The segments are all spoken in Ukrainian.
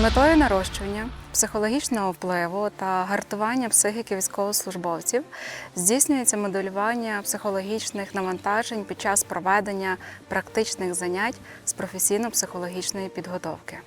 метою нарощування психологічного впливу та гартування психіки військовослужбовців здійснюється моделювання психологічних навантажень під час проведення практичних занять з професійно-психологічної підготовки.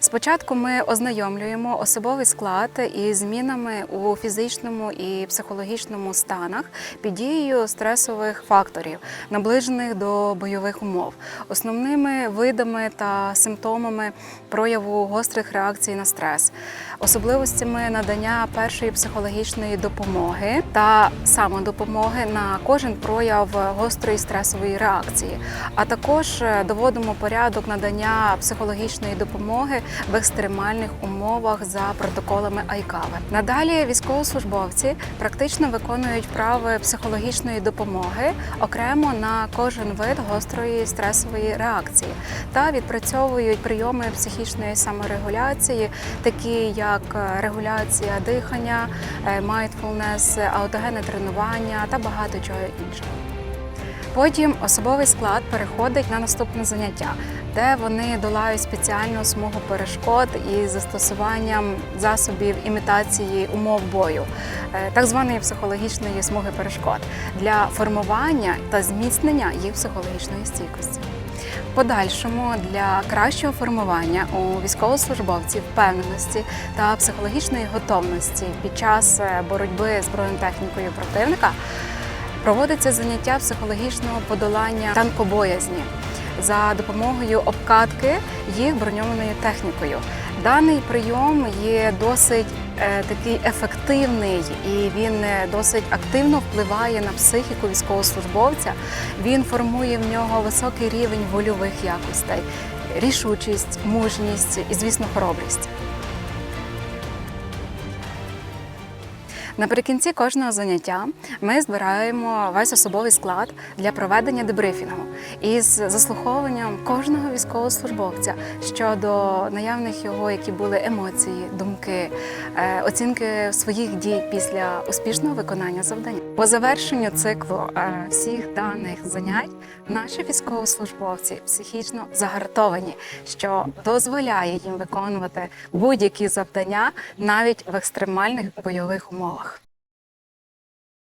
Спочатку ми ознайомлюємо особовий склад із змінами у фізичному і психологічному станах під дією стресових факторів, наближених до бойових умов, основними видами та симптомами прояву гострих реакцій на стрес, особливостями надання першої психологічної допомоги та самодопомоги на кожен прояв гострої стресової реакції, а також доводимо порядок надання психологічної допомоги в екстремальних умовах за протоколами Айкави. Надалі військовослужбовці практично виконують вправи психологічної допомоги окремо на кожен вид гострої стресової реакції та відпрацьовують прийоми психічної саморегуляції, такі як е, регуляція дихання, е, mindfulness, аутогенне тренування та багато чого іншого. Потім особовий склад переходить на наступне заняття, де вони долають спеціальну смугу перешкод із застосуванням засобів імітації умов бою, е, так званої психологічної смуги перешкод для формування та зміцнення їх психологічної стійкості. Подальшому для кращого формування у військовослужбовців впевненості та психологічної готовності під час е, боротьби з бронетехнікою противника проводиться заняття психологічного подолання танкобоязні за допомогою обкатки їх броньованою технікою. Даний прийом є досить е, такий ефективний і він е, досить активно впливає на психіку військовослужбовця. Він формує в нього високий рівень вольових якостей, рішучість, мужність і, звісно, хоробрість. Наприкінці кожного заняття ми збираємо весь особовий склад для проведення дебрифінгу із заслуховуванням кожного військовослужбовця щодо наявних його, які були емоції, думки, е, оцінки своїх дій після успішного виконання завдання. По завершенню циклу е, всіх даних занять наші військовослужбовці психічно загартовані, що дозволяє їм виконувати будь-які завдання навіть в екстремальних бойових умовах.